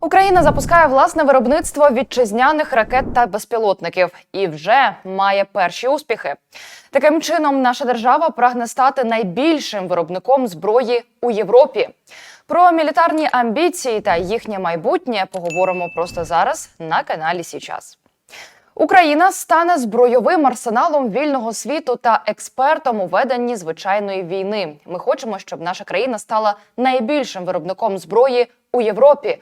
Україна запускає власне виробництво вітчизняних ракет та безпілотників і вже має перші успіхи. Таким чином, наша держава прагне стати найбільшим виробником зброї у Європі. Про мілітарні амбіції та їхнє майбутнє поговоримо просто зараз на каналі Січас. Україна стане збройовим арсеналом вільного світу та експертом у веденні звичайної війни. Ми хочемо, щоб наша країна стала найбільшим виробником зброї у Європі.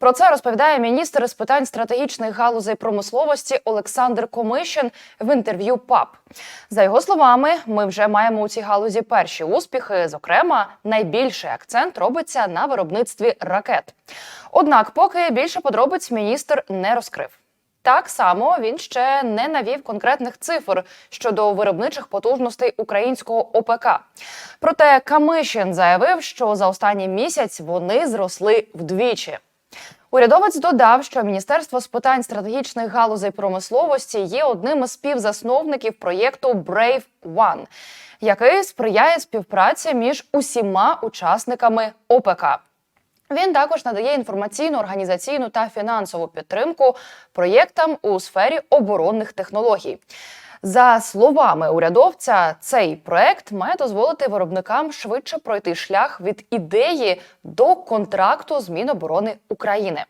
Про це розповідає міністр з питань стратегічних галузей промисловості Олександр Комишин в інтерв'ю ПАП. За його словами, ми вже маємо у цій галузі перші успіхи. Зокрема, найбільший акцент робиться на виробництві ракет. Однак, поки більше подробиць міністр не розкрив. Так само він ще не навів конкретних цифр щодо виробничих потужностей українського ОПК. Проте Камишин заявив, що за останній місяць вони зросли вдвічі. Урядовець додав, що Міністерство з питань стратегічних галузей промисловості є одним із співзасновників проєкту Brave One, який сприяє співпраці між усіма учасниками ОПК. Він також надає інформаційну, організаційну та фінансову підтримку проєктам у сфері оборонних технологій. За словами урядовця, цей проект має дозволити виробникам швидше пройти шлях від ідеї до контракту з Міноборони України.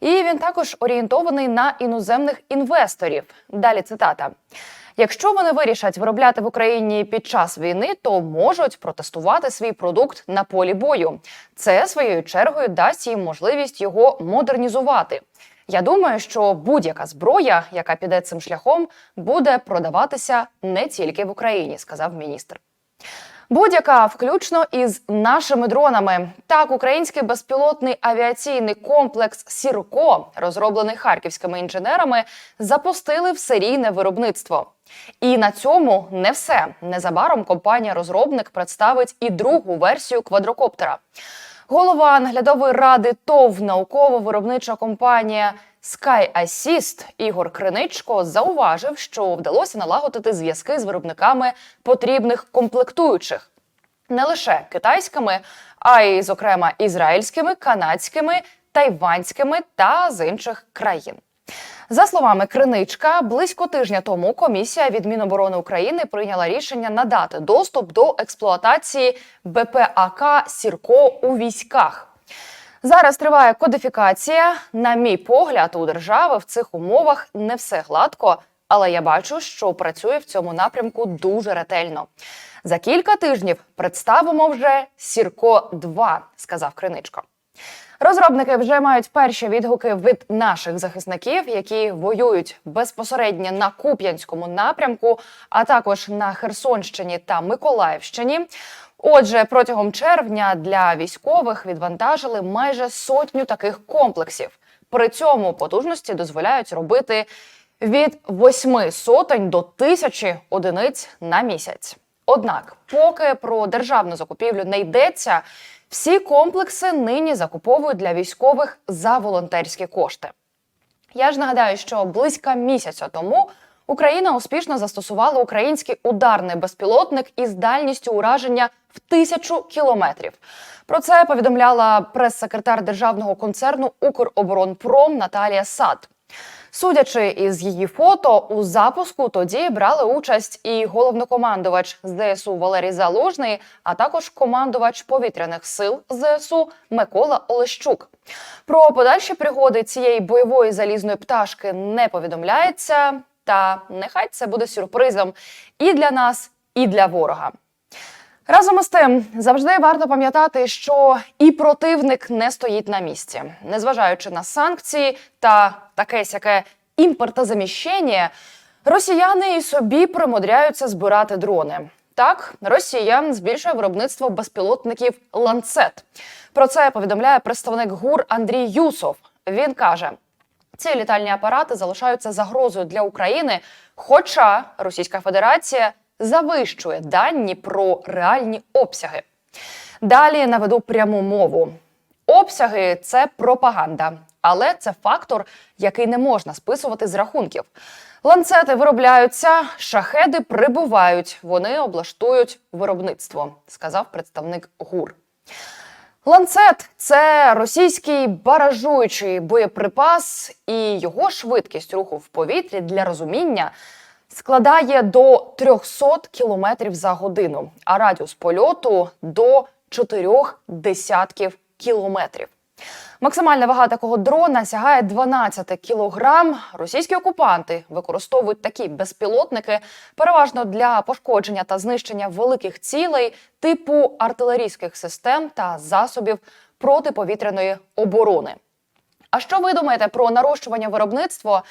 І він також орієнтований на іноземних інвесторів. Далі цитата. Якщо вони вирішать виробляти в Україні під час війни, то можуть протестувати свій продукт на полі бою. Це своєю чергою дасть їм можливість його модернізувати. Я думаю, що будь-яка зброя, яка піде цим шляхом, буде продаватися не тільки в Україні, сказав міністр. Будь-яка, включно із нашими дронами. Так, український безпілотний авіаційний комплекс Сірко, розроблений харківськими інженерами, запустили в серійне виробництво. І на цьому не все. Незабаром компанія-розробник представить і другу версію квадрокоптера. Голова наглядової ради ТОВ науково-виробнича компанія Sky Assist Ігор Криничко зауважив, що вдалося налагодити зв'язки з виробниками потрібних комплектуючих не лише китайськими, а й, зокрема, ізраїльськими, канадськими, тайванськими та з інших країн. За словами Криничка, близько тижня тому комісія від Міноборони України прийняла рішення надати доступ до експлуатації БПАК Сірко у військах. Зараз триває кодифікація. На мій погляд, у держави в цих умовах не все гладко, але я бачу, що працює в цьому напрямку дуже ретельно. За кілька тижнів представимо вже Сірко 2 сказав Криничко. Розробники вже мають перші відгуки від наших захисників, які воюють безпосередньо на Куп'янському напрямку, а також на Херсонщині та Миколаївщині. Отже, протягом червня для військових відвантажили майже сотню таких комплексів. При цьому потужності дозволяють робити від восьми сотень до тисячі одиниць на місяць. Однак, поки про державну закупівлю не йдеться, всі комплекси нині закуповують для військових за волонтерські кошти. Я ж нагадаю, що близько місяця тому Україна успішно застосувала український ударний безпілотник із дальністю ураження в тисячу кілометрів. Про це повідомляла прес-секретар державного концерну Укроборонпром Наталія Сад. Судячи із її фото, у запуску тоді брали участь і головнокомандувач ЗСУ Валерій Залужний, а також командувач повітряних сил ЗСУ Микола Олещук. Про подальші пригоди цієї бойової залізної пташки не повідомляється. Та нехай це буде сюрпризом і для нас, і для ворога. Разом із тим, завжди варто пам'ятати, що і противник не стоїть на місці, незважаючи на санкції та таке сяке імпортозаміщення, росіяни і собі примудряються збирати дрони. Так, Росія збільшує виробництво безпілотників ланцет. Про це повідомляє представник ГУР Андрій Юсов. Він каже: ці літальні апарати залишаються загрозою для України, хоча Російська Федерація завищує дані про реальні обсяги. Далі наведу пряму мову. Обсяги це пропаганда, але це фактор, який не можна списувати з рахунків. Ланцети виробляються, шахеди прибувають, вони облаштують виробництво, сказав представник ГУР. Ланцет це російський баражуючий боєприпас, і його швидкість руху в повітрі для розуміння складає до 300 км за годину, а радіус польоту до 4 десятків кілометрів. Максимальна вага такого дрона сягає 12 кілограм. Російські окупанти використовують такі безпілотники переважно для пошкодження та знищення великих цілей типу артилерійських систем та засобів протиповітряної оборони. А що ви думаєте про нарощування виробництва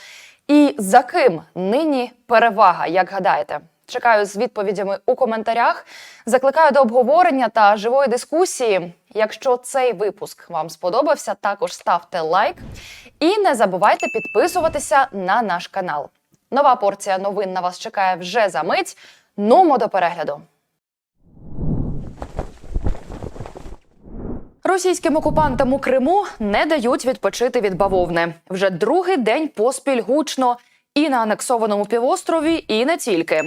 і за ким нині перевага, як гадаєте? Чекаю з відповідями у коментарях. Закликаю до обговорення та живої дискусії. Якщо цей випуск вам сподобався, також ставте лайк і не забувайте підписуватися на наш канал. Нова порція новин на вас чекає вже за мить. Нумо до перегляду. Російським окупантам у Криму не дають відпочити від бавовни. Вже другий день поспіль гучно і на анексованому півострові, і не тільки.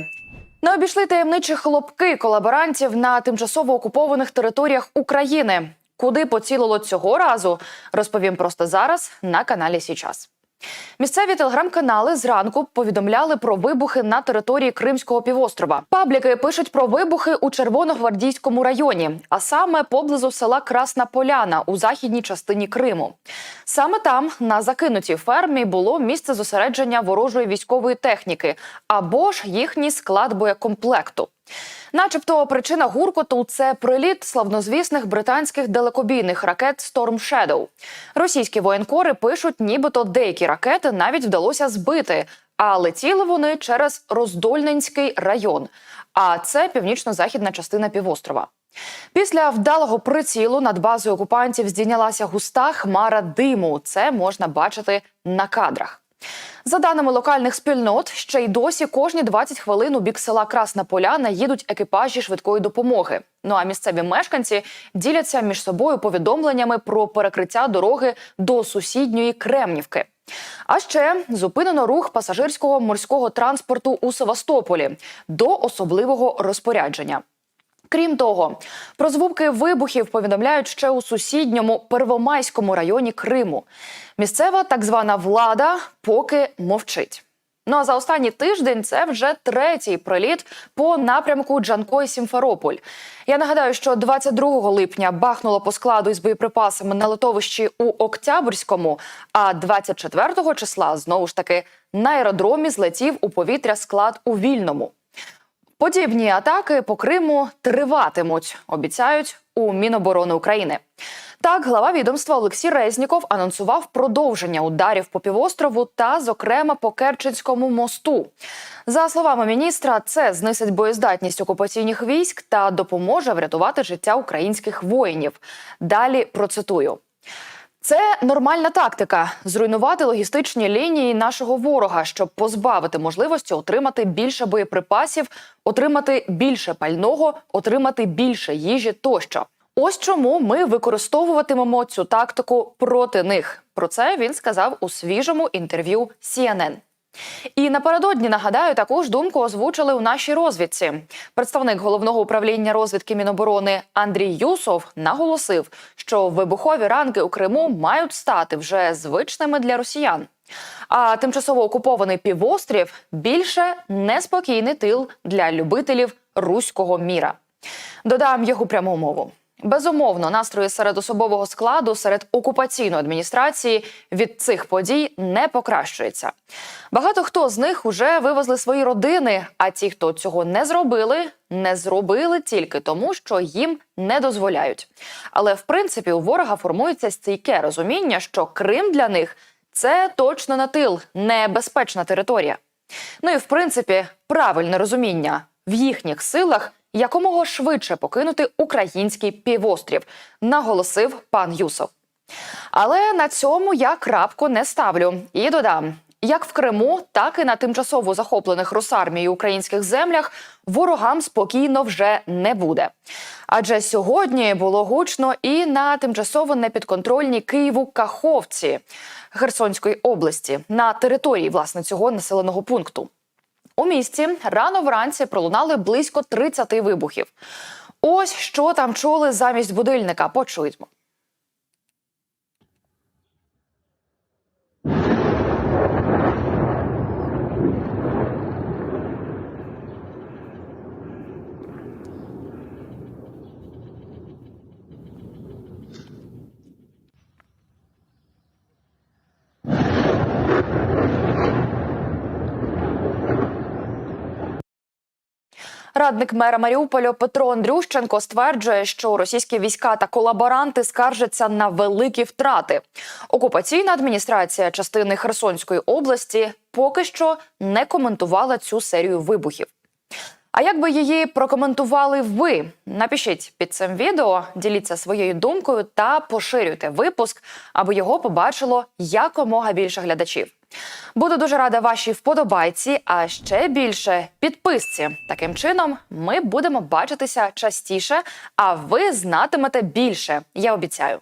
Не обійшли таємничі хлопки колаборантів на тимчасово окупованих територіях України. Куди поцілило цього разу, розповім просто зараз на каналі Січас. Місцеві телеграм-канали зранку повідомляли про вибухи на території Кримського півострова. Пабліки пишуть про вибухи у Червоногвардійському районі, а саме поблизу села Красна Поляна у західній частині Криму. Саме там, на закинутій фермі, було місце зосередження ворожої військової техніки або ж їхній склад боєкомплекту. Начебто, причина гуркоту це приліт славнозвісних британських далекобійних ракет Storm Shadow. Російські воєнкори пишуть, нібито деякі ракети навіть вдалося збити, а летіли вони через Роздольненський район. А це північно-західна частина півострова. Після вдалого прицілу над базою окупантів здійнялася густа хмара диму. Це можна бачити на кадрах. За даними локальних спільнот, ще й досі кожні 20 хвилин у бік села Красна Поляна їдуть екіпажі швидкої допомоги. Ну а місцеві мешканці діляться між собою повідомленнями про перекриття дороги до сусідньої Кремнівки. А ще зупинено рух пасажирського морського транспорту у Севастополі до особливого розпорядження. Крім того, про звуки вибухів повідомляють ще у сусідньому Первомайському районі Криму. Місцева так звана влада поки мовчить. Ну а за останній тиждень це вже третій приліт по напрямку Джанкой Сімферополь. Я нагадаю, що 22 липня бахнуло по складу із боєприпасами на литовищі у Октябрьському, а 24 числа знову ж таки на аеродромі злетів у повітря склад у Вільному. Подібні атаки по Криму триватимуть, обіцяють у Міноборони України. Так, глава відомства Олексій Резніков анонсував продовження ударів по півострову та, зокрема, по Керченському мосту. За словами міністра, це знисить боєздатність окупаційних військ та допоможе врятувати життя українських воїнів. Далі процитую. Це нормальна тактика зруйнувати логістичні лінії нашого ворога, щоб позбавити можливості отримати більше боєприпасів, отримати більше пального, отримати більше їжі тощо. Ось чому ми використовуватимемо цю тактику проти них. Про це він сказав у свіжому інтерв'ю CNN. І напередодні нагадаю, таку ж думку озвучили у нашій розвідці. Представник головного управління розвідки Міноборони Андрій Юсов наголосив, що вибухові ранки у Криму мають стати вже звичними для росіян. А тимчасово окупований півострів більше неспокійний тил для любителів руського міра. Додам його пряму мову. Безумовно, настрої серед особового складу, серед окупаційної адміністрації від цих подій не покращується. Багато хто з них уже вивезли свої родини. А ті, хто цього не зробили, не зробили тільки тому, що їм не дозволяють. Але в принципі у ворога формується стійке розуміння, що Крим для них це точно на тил, небезпечна територія. Ну і в принципі правильне розуміння в їхніх силах якомога швидше покинути український півострів, наголосив пан Юсов. Але на цьому я крапку не ставлю і додам. Як в Криму, так і на тимчасово захоплених Росармією українських землях ворогам спокійно вже не буде. Адже сьогодні було гучно і на тимчасово непідконтрольній Києву Каховці Херсонської області на території власне цього населеного пункту. У місті рано вранці пролунали близько 30 вибухів. Ось що там чули замість будильника. Почуємо. Радник мера Маріуполя Петро Андрющенко стверджує, що російські війська та колаборанти скаржаться на великі втрати. Окупаційна адміністрація частини Херсонської області поки що не коментувала цю серію вибухів. А як би її прокоментували ви? Напишіть під цим відео, діліться своєю думкою та поширюйте випуск, аби його побачило якомога більше глядачів. Буду дуже рада вашій вподобайці, а ще більше підписці. Таким чином, ми будемо бачитися частіше, а ви знатимете більше. Я обіцяю.